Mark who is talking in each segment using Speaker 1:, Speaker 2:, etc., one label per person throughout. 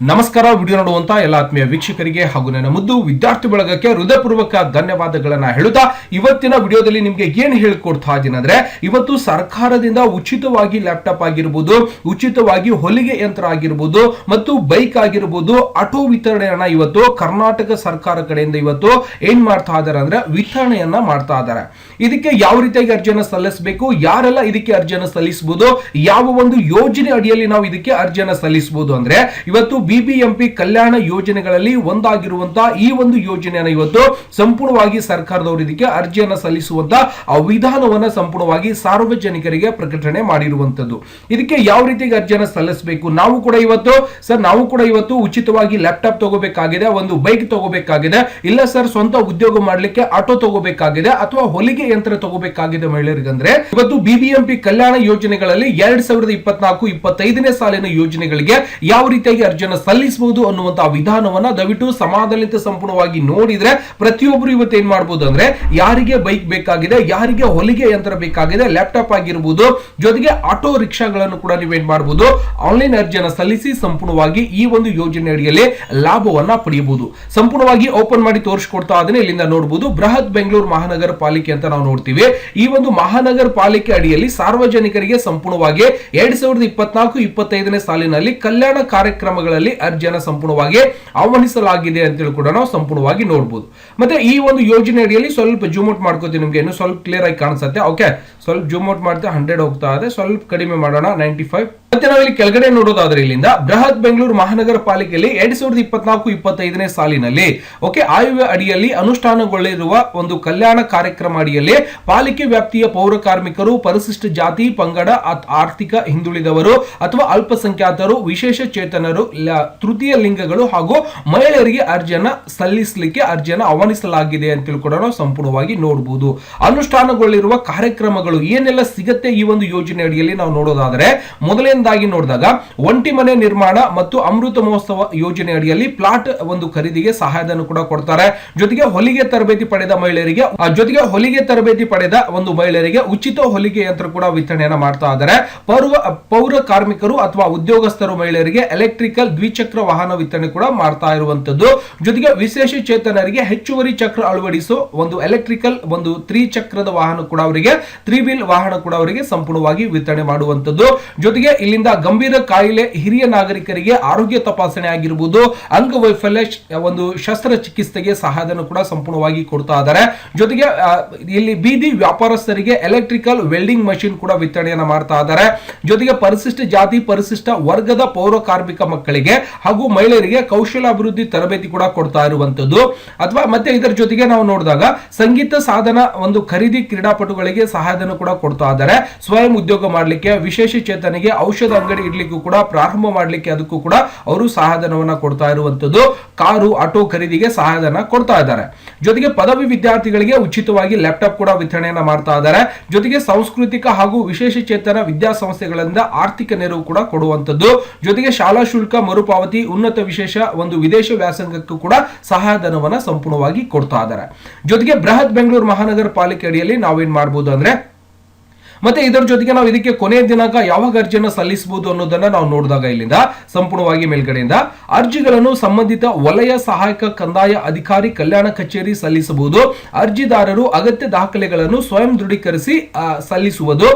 Speaker 1: ನಮಸ್ಕಾರ, ವಿಡಿಯೋ ನೋಡುವಂತ ಎಲ್ಲ ಆತ್ಮೀಯ ವೀಕ್ಷಕರಿಗೆ ಹಾಗೂ ನನ್ನ ಮುದ್ದು ವಿದ್ಯಾರ್ಥಿ ಬಳಗಕ್ಕೆ ಹೃದಯಪೂರ್ವಕ ಧನ್ಯವಾದಗಳನ್ನ ಹೇಳುತ್ತಾ, ಇವತ್ತಿನ ವಿಡಿಯೋದಲ್ಲಿ ನಿಮ್ಗೆ ಏನ್ ಹೇಳ್ಕೊಡ್ತಾ ಇದ್ದೀನಿ ಅಂದ್ರೆ, ಇವತ್ತು ಸರ್ಕಾರದಿಂದ ಉಚಿತವಾಗಿ ಲ್ಯಾಪ್ಟಾಪ್ ಆಗಿರ್ಬೋದು, ಉಚಿತವಾಗಿ ಹೊಲಿಗೆ ಯಂತ್ರ ಆಗಿರ್ಬೋದು ಮತ್ತು ಬೈಕ್ ಆಗಿರ್ಬೋದು ಆಟೋ ವಿತರಣೆಯನ್ನ ಇವತ್ತು ಕರ್ನಾಟಕ ಸರ್ಕಾರ ಕಡೆಯಿಂದ ಇವತ್ತು ಏನ್ ಮಾಡ್ತಾ ಇದಾರೆ ಅಂದ್ರೆ ವಿತರಣೆಯನ್ನ ಮಾಡ್ತಾ ಇದ್ದಾರೆ ಇದಕ್ಕೆ ಯಾವ ರೀತಿಯಾಗಿ ಅರ್ಜಿಯನ್ನು ಸಲ್ಲಿಸಬೇಕು, ಯಾರೆಲ್ಲ ಇದಕ್ಕೆ ಅರ್ಜಿಯನ್ನು ಸಲ್ಲಿಸಬಹುದು ಯಾವ ಒಂದು ಯೋಜನೆ ಅಡಿಯಲ್ಲಿ ನಾವು ಇದಕ್ಕೆ ಅರ್ಜಿಯನ್ನು ಸಲ್ಲಿಸಬಹುದು ಅಂದ್ರೆ, ಇವತ್ತು ಬಿಬಿಎಂಪಿ ಕಲ್ಯಾಣ ಯೋಜನೆಗಳಲ್ಲಿ ಒಂದಾಗಿರುವಂತಹ ಈ ಒಂದು ಯೋಜನೆಯನ್ನ ಇವತ್ತು ಸಂಪೂರ್ಣವಾಗಿ ಸರ್ಕಾರದವರು ಇದಕ್ಕೆ ಅರ್ಜಿಯನ್ನು ಸಲ್ಲಿಸುವಂತ ವಿಧಾನವನ್ನ ಸಂಪೂರ್ಣವಾಗಿ ಸಾರ್ವಜನಿಕರಿಗೆ ಪ್ರಕಟಣೆ ಮಾಡಿರುವಂತದ್ದು. ಇದಕ್ಕೆ ಯಾವ ರೀತಿಗೆ ಅರ್ಜಿಯನ್ನು ಸಲ್ಲಿಸಬೇಕು? ನಾವು ಕೂಡ ಇವತ್ತು, ಸರ್ ನಾವು ಕೂಡ ಇವತ್ತು ಉಚಿತವಾಗಿ ಲ್ಯಾಪ್ಟಾಪ್ ತಗೋಬೇಕಾಗಿದೆ, ಒಂದು ಬೈಕ್ ತಗೋಬೇಕಾಗಿದೆ, ಇಲ್ಲ ಸರ್ ಸ್ವಂತ ಉದ್ಯೋಗ ಮಾಡಲಿಕ್ಕೆ ಆಟೋ ತಗೋಬೇಕಾಗಿದೆ, ಅಥವಾ ಹೊಲಿಗೆ ಯಂತ್ರ ತಗೋಬೇಕಾಗಿದೆ ಮಹಿಳೆಯರಿಗಂದ್ರೆ, ಇವತ್ತು ಬಿಬಿಎಂಪಿ ಕಲ್ಯಾಣ ಯೋಜನೆಗಳಲ್ಲಿ ಎರಡ್ ಸಾವಿರದ ಇಪ್ಪತ್ನಾಲ್ಕು, ಇಪ್ಪತ್ತೈದನೇ ಸಾಲಿನ ಯೋಜನೆಗಳಿಗೆ ಯಾವ ರೀತಿಯಾಗಿ ಅರ್ಜಿಯನ್ನ ಸಲ್ಲಿಸಬಹುದು ಅನ್ನುವಂತಹ ವಿಧಾನವನ್ನ ದಯವಿಟ್ಟು ಸಮಾಧಾನಿತ ಸಂಪೂರ್ಣವಾಗಿ ನೋಡಿದ್ರೆ ಪ್ರತಿಯೊಬ್ಬರು ಇವತ್ತು ಏನ್ ಮಾಡಬಹುದು ಅಂದ್ರೆ ಯಾರಿಗೆ ಬೈಕ್ ಬೇಕಾಗಿದೆ, ಯಾರಿಗೆ ಹೊಲಿಗೆ ಯಂತ್ರ ಬೇಕಾಗಿದೆ, ಲ್ಯಾಪ್ಟಾಪ್ ಆಗಿರ್ಬೋದು, ಜೊತೆಗೆ ಆಟೋ ರಿಕ್ಷಾಗಳನ್ನು ಕೂಡ ನೀವೇನ್ ಮಾಡಬಹುದು ಆನ್ಲೈನ್ ಅರ್ಜಿಯನ್ನ ಸಲ್ಲಿಸಿ ಸಂಪೂರ್ಣವಾಗಿ ಈ ಒಂದು ಯೋಜನೆ ಅಡಿಯಲ್ಲಿ ಲಾಭವನ್ನ ಪಡೆಯಬಹುದು. ಸಂಪೂರ್ಣವಾಗಿ ಓಪನ್ ಮಾಡಿ ತೋರಿಸ್ಕೊಡ್ತಾ ಅದನ್ನ ಇಲ್ಲಿಂದ ನೋಡಬಹುದು ಬೃಹತ್ ಬೆಂಗಳೂರು ಮಹಾನಗರ ಪಾಲಿಕೆ ಅಂತ ನಾವು ನೋಡ್ತೀವಿ. ಈ ಒಂದು ಮಹಾನಗರ ಪಾಲಿಕೆ ಅಡಿಯಲ್ಲಿ ಸಾರ್ವಜನಿಕರಿಗೆ ಸಂಪೂರ್ಣವಾಗಿ ಎರಡ್ ಸಾವಿರದ ಇಪ್ಪತ್ನಾಲ್ಕು, ಇಪ್ಪತ್ತೈದನೇ ಸಾಲಿನಲ್ಲಿ ಕಲ್ಯಾಣ ಕಾರ್ಯಕ್ರಮಗಳಲ್ಲಿ ಅರ್ಜಿಯನ್ನ ಸಂಪೂರ್ಣವಾಗಿ ಆಹ್ವಾನಿಸಲಾಗಿದೆ ಅಂತೇಳಿ ಕೂಡ ನಾವು ಸಂಪೂರ್ಣವಾಗಿ ನೋಡಬಹುದು ಮತ್ತೆ ಈ ಒಂದು ಯೋಜನೆ ಅಡಿಯಲ್ಲಿ ಸ್ವಲ್ಪ ಜೂಮ್ ಔಟ್ ಮಾಡ್ಕೋತೀವಿ ನಿಮ್ಗೆ, ಇನ್ನು ಸ್ವಲ್ಪ ಕ್ಲಿಯರ್ ಆಗಿ ಕಾಣಿಸುತ್ತೆ. ಓಕೆ ಸ್ವಲ್ಪ ಜೂಮ್ ಔಟ್ ಮಾಡ್ತಾ ಹಂಡ್ರೆಡ್ ಹೋಗ್ತಾ ಇದೆ. ಸ್ವಲ್ಪ ಕಡಿಮೆ ಮಾಡೋಣ ನೈಂಟಿ ಫೈವ್ ಮತ್ತೆ ನಾವಿಲ್ಲಿ ಕೆಳಗಡೆ ನೋಡೋದಾದ್ರೆ ಇಲ್ಲಿಂದ ಬೃಹತ್ ಬೆಂಗಳೂರು ಮಹಾನಗರ ಪಾಲಿಕೆಯಲ್ಲಿ ಎರಡ್ ಸಾವಿರದ ಇಪ್ಪತ್ನಾಲ್ಕು, ಇಪ್ಪತ್ತೈದನೇ ಸಾಲಿನಲ್ಲಿ ಓಕೆ ಆಯುವ್ಯ ಅಡಿಯಲ್ಲಿ ಅನುಷ್ಠಾನಗೊಳ್ಳಿರುವ ಒಂದು ಕಲ್ಯಾಣ ಕಾರ್ಯಕ್ರಮ ಅಡಿಯಲ್ಲಿ ಪಾಲಿಕೆ ವ್ಯಾಪ್ತಿಯ ಪೌರ ಕಾರ್ಮಿಕರು, ಪರಿಶಿಷ್ಟ ಜಾತಿ, ಪಂಗಡ ಆರ್ಥಿಕ ಹಿಂದುಳಿದವರು ಅಥವಾ ಅಲ್ಪಸಂಖ್ಯಾತರು, ವಿಶೇಷ ಚೇತನರು ತೃತೀಯ ಲಿಂಗಗಳು ಹಾಗೂ ಮಹಿಳೆಯರಿಗೆ ಅರ್ಜಿಯನ್ನ ಸಲ್ಲಿಸಲಿಕ್ಕೆ ಅರ್ಜಿಯನ್ನು ಆಹ್ವಾನಿಸಲಾಗಿದೆ ಅಂತ ಕೂಡ ನಾವು ಸಂಪೂರ್ಣವಾಗಿ ನೋಡಬಹುದು ಅನುಷ್ಠಾನಗೊಳ್ಳಿರುವ ಕಾರ್ಯಕ್ರಮಗಳು ಏನೆಲ್ಲ ಸಿಗುತ್ತೆ ಈ ಒಂದು ಯೋಜನೆ ಅಡಿಯಲ್ಲಿ ನಾವು ನೋಡೋದಾದ್ರೆ, ಮೊದಲನೇದಾಗಿ ನೋಡಿದಾಗ ಒಂಟಿ ಮನೆ ನಿರ್ಮಾಣ ಮತ್ತು ಅಮೃತ ಮಹೋತ್ಸವ ಯೋಜನೆ ಅಡಿಯಲ್ಲಿ ಪ್ಲಾಟ್ ಒಂದು ಖರೀದಿಗೆ ಸಹಾಯಧನ ಕೂಡ ಕೊಡ್ತಾರೆ. ಜೊತೆಗೆ ಹೊಲಿಗೆ ತರಬೇತಿ ಪಡೆದ ಮಹಿಳೆಯರಿಗೆ ಜೊತೆಗೆ ಹೊಲಿಗೆ ತರಬೇತಿ ಪಡೆದ ಒಂದು ಮಹಿಳೆಯರಿಗೆ ಉಚಿತ ಹೊಲಿಗೆ ಯಂತ್ರ ಕೂಡ ವಿತರಣೆಯನ್ನ ಮಾಡ್ತಾ ಇದ್ದಾರೆ. ಪೌರ ಪೌರ ಕಾರ್ಮಿಕರು ಅಥವಾ ಉದ್ಯೋಗಸ್ಥರು ಮಹಿಳೆಯರಿಗೆ ಎಲೆಕ್ಟ್ರಿಕಲ್ ದ್ವಿಚಕ್ರ ವಾಹನ ವಿತರಣೆ ಕೂಡ ಮಾಡ್ತಾ ಇರುವಂತದ್ದು ಜೊತೆಗೆ ವಿಶೇಷ ಚೇತನರಿಗೆ ಹೆಚ್ಚುವರಿ ಚಕ್ರ ಅಳವಡಿಸೋ ಒಂದು ಎಲೆಕ್ಟ್ರಿಕಲ್ ಒಂದು ತ್ರಿಚಕ್ರದ ವಾಹನ ಕೂಡ ಅವರಿಗೆ ತ್ರಿ ವೀಲ್ ವಾಹನ ಕೂಡ ಅವರಿಗೆ ಸಂಪೂರ್ಣವಾಗಿ ವಿತರಣೆ ಮಾಡುವಂತದ್ದು ಜೊತೆಗೆ ಇಲ್ಲಿಂದ ಗಂಭೀರ ಕಾಯಿಲೆ ಹಿರಿಯ ನಾಗರಿಕರಿಗೆ ಆರೋಗ್ಯ ತಪಾಸಣೆ ಆಗಿರ್ಬೋದು, ಅಂಗವೈಫಲ್ಯ ವೈಫಲ್ಯ ಒಂದು ಶಸ್ತ್ರಚಿಕಿತ್ಸೆಗೆ ಸಹಾಯಧನ ಕೂಡ ಸಂಪೂರ್ಣವಾಗಿ ಕೊಡ್ತಾ ಇದ್ದಾರೆ. ಜೊತೆಗೆ ಇಲ್ಲಿ ಬೀದಿ ವ್ಯಾಪಾರಸ್ಥರಿಗೆ ಎಲೆಕ್ಟ್ರಿಕಲ್ ವೆಲ್ಡಿಂಗ್ ಮಷಿನ್ ಕೂಡ ವಿತರಣೆಯನ್ನು ಮಾಡ್ತಾ ಇದ್ದಾರೆ. ಜೊತೆಗೆ ಪರಿಶಿಷ್ಟ ಜಾತಿ, ಪರಿಶಿಷ್ಟ ವರ್ಗದ ಪೌರ ಕಾರ್ಮಿಕ ಮಕ್ಕಳಿಗೆ ಹಾಗೂ ಮಹಿಳೆಯರಿಗೆ ಕೌಶಲಾಭಿವೃದ್ಧಿ ತರಬೇತಿ ಕೂಡ ಕೊಡ್ತಾ ಇರುವಂತದ್ದು ಅಥವಾ ಮತ್ತೆ ಇದರ ಜೊತೆಗೆ ನಾವು ನೋಡಿದಾಗ ಸಂಗೀತ ಸಾಧನ ಒಂದು ಖರೀದಿ ಕ್ರೀಡಾಪಟುಗಳಿಗೆ ಸಹಾಯಧನ ಕೂಡ ಕೊಡ್ತಾ. ಇದ್ದಾರೆ ಸ್ವಯಂ ಉದ್ಯೋಗ ಮಾಡಲಿಕ್ಕೆ, ವಿಶೇಷ ಚೇತನಿಗೆ ಔಷಧ ಅಂಗಡಿ ಇಡ್ಲಿಕ್ಕೂ ಕೂಡ ಪ್ರಾರಂಭ ಮಾಡಲಿಕ್ಕೆ ಅದಕ್ಕೂ ಕೂಡ ಅವರು ಸಹಾಯಧನವನ್ನ ಕೊಡ್ತಾ ಇರುವಂತದ್ದು ಕಾರು, ಆಟೋ ಖರೀದಿಗೆ ಸಹಾಯಧನ ಕೊಡ್ತಾ ಇದ್ದಾರೆ. ಜೊತೆಗೆ ಪದವಿ ವಿದ್ಯಾರ್ಥಿಗಳಿಗೆ ಉಚಿತವಾಗಿ ಲ್ಯಾಪ್ಟಾಪ್ ಕೂಡ ವಿತರಣೆಯನ್ನ ಮಾಡ್ತಾ ಇದ್ದಾರೆ. ಜೊತೆಗೆ ಸಾಂಸ್ಕೃತಿಕ ಹಾಗೂ ವಿಶೇಷ ಚೇತನ ವಿದ್ಯಾಸಂಸ್ಥೆಗಳಿಂದ ಆರ್ಥಿಕ ನೆರವು ಕೂಡ ಕೊಡುವಂತದ್ದು ಜೊತೆಗೆ ಶಾಲಾ ಶುಲ್ಕ, ಮರುಪಾವತಿ, ಉನ್ನತ ವಿಶೇಷ ಒಂದು ವಿದೇಶ ವ್ಯಾಸಂಗಕ್ಕೂ ಕೂಡ ಸಹಾಯಧನವನ್ನ ಸಂಪೂರ್ಣವಾಗಿ ಕೊಡ್ತಾ ಇದ್ದಾರೆ. ಜೊತೆಗೆ ಬೃಹತ್ ಬೆಂಗಳೂರು ಮಹಾನಗರ ಪಾಲಿಕೆ ಅಡಿಯಲ್ಲಿ ನಾವೇನ್ ಮಾಡಬಹುದು ಅಂದ್ರೆ ಮತ್ತೆ ಇದರ ಜೊತೆಗೆ ನಾವು ಇದಕ್ಕೆ ಕೊನೆಯ ದಿನಾಂಕ ಯಾವಾಗ ಅರ್ಜಿಯನ್ನು ಸಲ್ಲಿಸಬಹುದು ಅನ್ನೋದನ್ನ ನಾವು ನೋಡಿದಾಗ ಇಲ್ಲಿಂದ ಸಂಪೂರ್ಣವಾಗಿ ಮೇಲ್ಗಡೆಯಿಂದ ಅರ್ಜಿಗಳನ್ನು ಸಂಬಂಧಿತ ವಲಯ ಸಹಾಯಕ ಕಂದಾಯ ಅಧಿಕಾರಿ ಕಲ್ಯಾಣ ಕಚೇರಿ ಸಲ್ಲಿಸಬಹುದು. ಅರ್ಜಿದಾರರು ಅಗತ್ಯ ದಾಖಲೆಗಳನ್ನು ಸ್ವಯಂ ದೃಢೀಕರಿಸಿ ಸಲ್ಲಿಸುವುದು.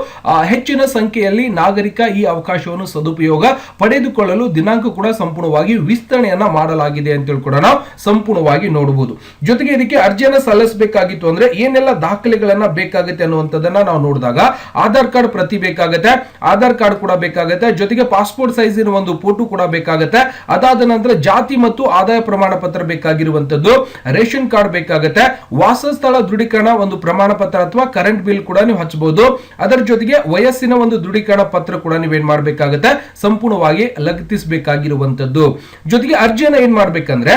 Speaker 1: ಹೆಚ್ಚಿನ ಸಂಖ್ಯೆಯಲ್ಲಿ ನಾಗರಿಕ ಈ ಅವಕಾಶವನ್ನು ಸದುಪಯೋಗ ಪಡೆದುಕೊಳ್ಳಲು ದಿನಾಂಕ ಕೂಡ ಸಂಪೂರ್ಣವಾಗಿ ವಿಸ್ತರಣೆಯನ್ನ ಮಾಡಲಾಗಿದೆ ಅಂತೇಳಿ ಕೂಡ ನಾವು ಸಂಪೂರ್ಣವಾಗಿ ನೋಡಬಹುದು. ಜೊತೆಗೆ ಇದಕ್ಕೆ ಅರ್ಜಿಯನ್ನು ಸಲ್ಲಿಸಬೇಕಾಗಿತ್ತು ಅಂದ್ರೆ ಏನೆಲ್ಲ ದಾಖಲೆಗಳನ್ನ ಬೇಕಾಗುತ್ತೆ ಅನ್ನುವಂಥದ್ದನ್ನ ನಾವು ನೋಡಿದಾಗ ಆಧಾರ್ ಕಾರ್ಡ್ ಪ್ರತಿ ಬೇಕಾಗುತ್ತೆ, ಆಧಾರ್ ಕಾರ್ಡ್ ಕೂಡ ಬೇಕಾಗುತ್ತೆ, ಜೊತೆಗೆ ಪಾಸ್ಪೋರ್ಟ್ ಇರುವ ಒಂದು ಫೋಟೋ ಕೂಡ ಬೇಕಾಗುತ್ತೆ. ಅದಾದ ನಂತರ ಜಾತಿ ಮತ್ತು ಆದಾಯ ಪ್ರಮಾಣ ಪತ್ರ ಬೇಕಾಗಿರುವಂತದ್ದು ರೇಷನ್ ಕಾರ್ಡ್ ಬೇಕಾಗುತ್ತೆ, ವಾಸಸ್ಥಳ ದೃಢೀಕರಣ ಒಂದು ಪ್ರಮಾಣ ಪತ್ರ ಅಥವಾ ಕರೆಂಟ್ ಬಿಲ್ ಕೂಡ ನೀವು ಹಚ್ಚಬಹುದು ಅದರ ಜೊತೆಗೆ ವಯಸ್ಸಿನ ಒಂದು ದೃಢೀಕರಣ ಪತ್ರ ಕೂಡ ನೀವೇನ್ ಮಾಡಬೇಕಾಗುತ್ತೆ, ಸಂಪೂರ್ಣವಾಗಿ ಲಗತ್ತಿಸಬೇಕಾಗಿರುವಂತದ್ದು ಜೊತೆಗೆ ಅರ್ಜಿಯನ್ನು ಏನ್ ಮಾಡ್ಬೇಕಂದ್ರೆ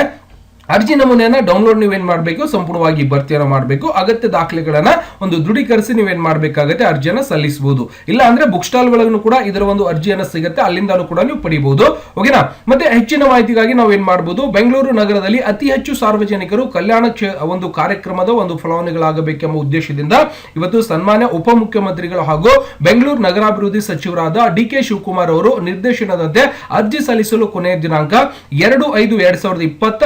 Speaker 1: ಅರ್ಜಿ ನಮೂನೆಯನ್ನ ಡೌನ್ಲೋಡ್ ನೀವೇನ್ ಮಾಡಬೇಕು? ಸಂಪೂರ್ಣವಾಗಿ ಭರ್ತಿಯನ್ನ ಮಾಡಬೇಕು. ಅಗತ್ಯ ದಾಖಲೆಗಳನ್ನ ಒಂದು ದೃಢೀಕರಿಸಿ ನೀವೇನ್ ಮಾಡಬೇಕಾಗುತ್ತೆ ಅರ್ಜಿಯನ್ನು ಸಲ್ಲಿಸಬಹುದು ಇಲ್ಲ ಅಂದ್ರೆ ಬುಕ್ ಸ್ಟಾಲ್ಗಳನ್ನು ಕೂಡ ಇದರ ಒಂದು ಅರ್ಜಿಯನ್ನ ಸಿಗುತ್ತೆ. ಅಲ್ಲಿಂದಲೂ ಕೂಡ ನೀವು ಪಡಿಬಹುದು ಓಕೆನಾ? ಮತ್ತೆ ಹೆಚ್ಚಿನ ಮಾಹಿತಿಗಾಗಿ ನಾವು ಏನ್ ಮಾಡಬಹುದು ಬೆಂಗಳೂರು ನಗರದಲ್ಲಿ ಅತಿ ಹೆಚ್ಚು ಸಾರ್ವಜನಿಕರು ಕಲ್ಯಾಣ ಒಂದು ಕಾರ್ಯಕ್ರಮದ ಒಂದು ಫಲಾನುಭವಿಗಳಾಗಬೇಕೆಂಬ ಉದ್ದೇಶದಿಂದ ಇವತ್ತು ಸನ್ಮಾನ್ಯ ಉಪಮುಖ್ಯಮಂತ್ರಿಗಳು ಹಾಗೂ ಬೆಂಗಳೂರು ನಗರಾಭಿವೃದ್ಧಿ ಸಚಿವರಾದ ಡಿ ಕೆ ಶಿವಕುಮಾರ್ ಅವರು ನಿರ್ದೇಶನದಂತೆ ಅರ್ಜಿ ಸಲ್ಲಿಸಲು ಕೊನೆಯ ದಿನಾಂಕ ಎರಡು ಐದು ಎರಡ್ ಸಾವಿರದ ಇಪ್ಪತ್ತ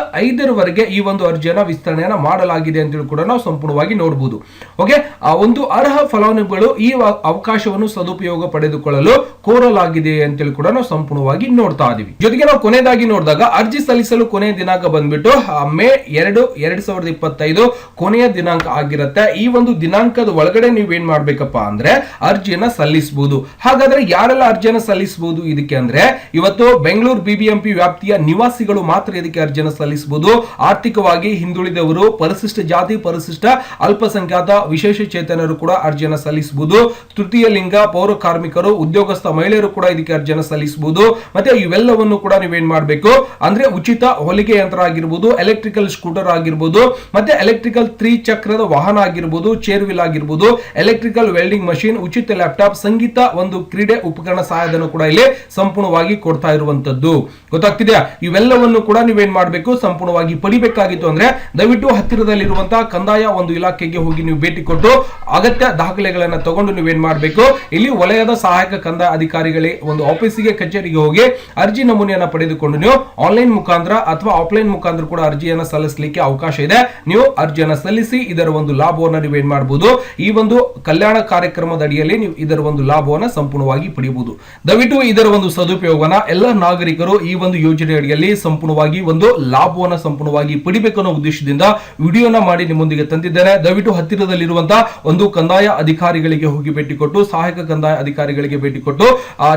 Speaker 1: ಐದರವರೆಗೆ ಈ ಒಂದು ಅರ್ಜಿಯನ್ನ ವಿಸ್ತರಣೆಯನ್ನ ಮಾಡಲಾಗಿದೆ ಅಂತೇಳಿ ಕೂಡ ನಾವು ಸಂಪೂರ್ಣವಾಗಿ ನೋಡಬಹುದು ಓಕೆ ಆ ಒಂದು ಅರ್ಹ ಫಲಾನುಭವಿಗಳು ಈ ಅವಕಾಶವನ್ನು ಸದುಪಯೋಗ ಪಡೆದುಕೊಳ್ಳಲು ಕೋರಲಾಗಿದೆ ಅಂತೇಳಿ ಕೂಡ ನಾವು ಸಂಪೂರ್ಣವಾಗಿ ನೋಡ್ತಾ ಇದೀವಿ. ಜೊತೆಗೆ ನಾವು ಕೊನೆಯದಾಗಿ ನೋಡಿದಾಗ ಅರ್ಜಿ ಸಲ್ಲಿಸಲು ಕೊನೆಯ ದಿನಾಂಕ ಬಂದ್ಬಿಟ್ಟು ಮೇ ಎರಡು, ಎರಡ್ ಸಾವಿರದ ಇಪ್ಪತ್ತೈದು ಕೊನೆಯ ದಿನಾಂಕ ಆಗಿರುತ್ತೆ. ಈ ಒಂದು ದಿನಾಂಕದ ಒಳಗಡೆ ನೀವೇನ್ ಮಾಡ್ಬೇಕಪ್ಪ ಅಂದ್ರೆ ಅರ್ಜಿಯನ್ನ ಸಲ್ಲಿಸಬಹುದು ಹಾಗಾದ್ರೆ ಯಾರೆಲ್ಲ ಅರ್ಜಿಯನ್ನ ಸಲ್ಲಿಸಬಹುದು ಇದಕ್ಕೆ ಅಂದ್ರೆ, ಇವತ್ತು ಬೆಂಗಳೂರು ಬಿಬಿಎಂಪಿ ವ್ಯಾಪ್ತಿಯ ನಿವಾಸಿಗಳು ಮಾತ್ರ ಇದಕ್ಕೆ ಅರ್ಜಿಯನ್ನ ಸಲ್ಲಿಸಬಹುದು ಆರ್ಥಿಕವಾಗಿ ಹಿಂದುಳಿದವರು, ಪರಿಶಿಷ್ಟ ಜಾತಿ, ಪರಿಶಿಷ್ಟ ಅಲ್ಪಸಂಖ್ಯಾತ ವಿಶೇಷ ಚೇತನರು ಕೂಡ ಅರ್ಜಿಯನ್ನು ಸಲ್ಲಿಸಬಹುದು ತೃತೀಯ ಲಿಂಗ ಪೌರ ಕಾರ್ಮಿಕರು, ಉದ್ಯೋಗಸ್ಥ ಮಹಿಳೆಯರು ಕೂಡ ಇದಕ್ಕೆ ಅರ್ಜಿಯನ್ನು ಸಲ್ಲಿಸಬಹುದು ಮತ್ತೆ ಇವೆಲ್ಲವನ್ನು ಕೂಡ ನೀವೇನ್ ಮಾಡಬೇಕು? ಅಂದ್ರೆ ಉಚಿತ ಹೊಲಿಗೆ ಯಂತ್ರ ಆಗಿರ್ಬೋದು ಎಲೆಕ್ಟ್ರಿಕಲ್ ಸ್ಕೂಟರ್ ಆಗಿರ್ಬೋದು, ಮತ್ತೆ ಎಲೆಕ್ಟ್ರಿಕಲ್ ತ್ರೀ ಚಕ್ರದ ವಾಹನ ಆಗಿರ್ಬೋದು ಚೇರ್ ವಿಲ್ ಆಗಿರ್ಬೋದು ಎಲೆಕ್ಟ್ರಿಕಲ್ ವೆಲ್ಡಿಂಗ್ ಮಷೀನ್ ಉಚಿತ ಲ್ಯಾಪ್ಟಾಪ್ ಸಂಗೀತ ಒಂದು ಕ್ರೀಡೆ ಉಪಕರಣ ಸಹಾಯಧನ ಕೂಡ ಇಲ್ಲಿ ಸಂಪೂರ್ಣವಾಗಿ ಕೊಡ್ತಾ ಇರುವಂತದ್ದು. ಗೊತ್ತಾಗ್ತಿದೆಯಾ? ಇವೆಲ್ಲವನ್ನು ಕೂಡ ನೀವೇನ್ ಮಾಡಬೇಕು? ಸಂಪೂರ್ಣವಾಗಿ ಪಡಿಬೇಕಾಗಿತ್ತು ಅಂದ್ರೆ ದಯವಿಟ್ಟು ಹತ್ತಿರದಲ್ಲಿರುವಂತಹ ಕಂದಾಯ ಒಂದು ಇಲಾಖೆಗೆ ಹೋಗಿ ನೀವು ಭೇಟಿ ಕೊಟ್ಟು ಅಗತ್ಯ ದಾಖಲೆಗಳನ್ನ ತಗೊಂಡು ನೀವೇನ್ ಮಾಡಬೇಕು? ಇಲ್ಲಿ ವಲಯದ ಸಹಾಯಕ ಕಂದಾಯ ಅಧಿಕಾರಿಗಳೇ ಒಂದು ಆಫೀಸಿಗೆ, ಕಚೇರಿಗೆ ಹೋಗಿ ಅರ್ಜಿ ನಮೂನೆಯನ್ನ ಪಡೆದುಕೊಂಡು ನೀವು ಆನ್ಲೈನ್ ಮುಖಾಂತರ ಅಥವಾ ಆಫ್ಲೈನ್ ಮುಖಾಂತರ ಕೂಡ ಅರ್ಜಿಯನ್ನ ಸಲ್ಲಿಸಲಿಕ್ಕೆ ಅವಕಾಶ ಇದೆ. ನೀವು ಅರ್ಜಿಯನ್ನ ಸಲ್ಲಿಸಿ ಇದರ ಒಂದು ಲಾಭವನ್ನ ನೀವೇನ್ ಮಾಡಬಹುದು ಈ ಒಂದು ಕಲ್ಯಾಣ ಕಾರ್ಯಕ್ರಮದ ಅಡಿಯಲ್ಲಿ ನೀವು ಇದರ ಒಂದು ಲಾಭವನ್ನ ಸಂಪೂರ್ಣವಾಗಿ ಪಡೆಯಬಹುದು ದಯವಿಟ್ಟು ಇದರ ಒಂದು ಸದುಪಯೋಗವನ್ನ ಎಲ್ಲ ನಾಗರಿಕರು ಈ ಒಂದು ಯೋಜನೆ ಅಡಿಯಲ್ಲಿ ಸಂಪೂರ್ಣವಾಗಿ ಒಂದು ಲಾಭವನ್ನ ಸಂಪೂರ್ಣವಾಗಿ ಪಡಿಬೇಕು ಅನ್ನೋ ಉದ್ದೇಶದಿಂದ ವಿಡಿಯೋನ ಮಾಡಿ ನಿಮ್ಮೊಂದಿಗೆ ತಂದಿದ್ದೇನೆ. ದಯವಿಟ್ಟು ಹತ್ತಿರದಲ್ಲಿರುವಂತಹ ಒಂದು ಕಂದಾಯ ಅಧಿಕಾರಿಗಳಿಗೆ ಹೋಗಿ ಭೇಟಿ ಕೊಟ್ಟು, ಸಹಾಯಕ ಕಂದಾಯ ಅಧಿಕಾರಿಗಳಿಗೆ ಭೇಟಿ ಕೊಟ್ಟು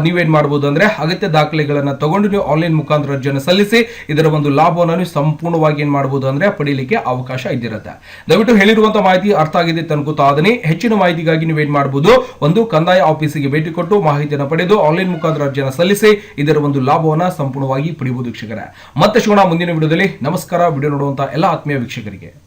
Speaker 1: ನೀವೇನ್ ಮಾಡಬಹುದು ಅಂದ್ರೆ ಅಗತ್ಯ ದಾಖಲೆಗಳನ್ನ ತಗೊಂಡು ನೀವು ಆನ್ಲೈನ್ ಮುಖಾಂತರ ಅರ್ಜಿಯನ್ನು ಸಲ್ಲಿಸಿ, ಇದರ ಒಂದು ಲಾಭವನ್ನು ನೀವು ಸಂಪೂರ್ಣವಾಗಿ ಏನ್ ಮಾಡಬಹುದು ಅಂದ್ರೆ ಪಡೀಲಿಕ್ಕೆ ಅವಕಾಶ ಇದ್ದಿರುತ್ತೆ. ದಯವಿಟ್ಟು ಹೇಳಿರುವಂತಹ ಮಾಹಿತಿ ಅರ್ಥ ಆಗಿದೆ ಅದನ್ನೇ ಹೆಚ್ಚಿನ ಮಾಹಿತಿಗಾಗಿ ನೀವೇನ್ ಮಾಡಬಹುದು ಒಂದು ಕಂದಾಯ ಆಫೀಸಿಗೆ ಭೇಟಿ ಕೊಟ್ಟು ಮಾಹಿತಿಯನ್ನು ಪಡೆದು ಆನ್ಲೈನ್ ಮುಖಾಂತರ ಅರ್ಜಿಯನ್ನು ಸಲ್ಲಿಸಿ, ಇದರ ಒಂದು ಲಾಭವನ್ನ ಸಂಪೂರ್ಣವಾಗಿ ಪಡೆಯಬಹುದು ವೀಕ್ಷಕರೇ. ಮತ್ತೆ ಸಿಗೋಣ ಮುಂದಿನ ವಿಡಿಯೋದಲ್ಲಿ. ನಮಸ್ಕಾರ. ವಿಡಿಯೋ ನೋಡುವಂತ ಎಲ್ಲ ಆತ್ಮೀಯ ವೀಕ್ಷಕರಿಗೆ.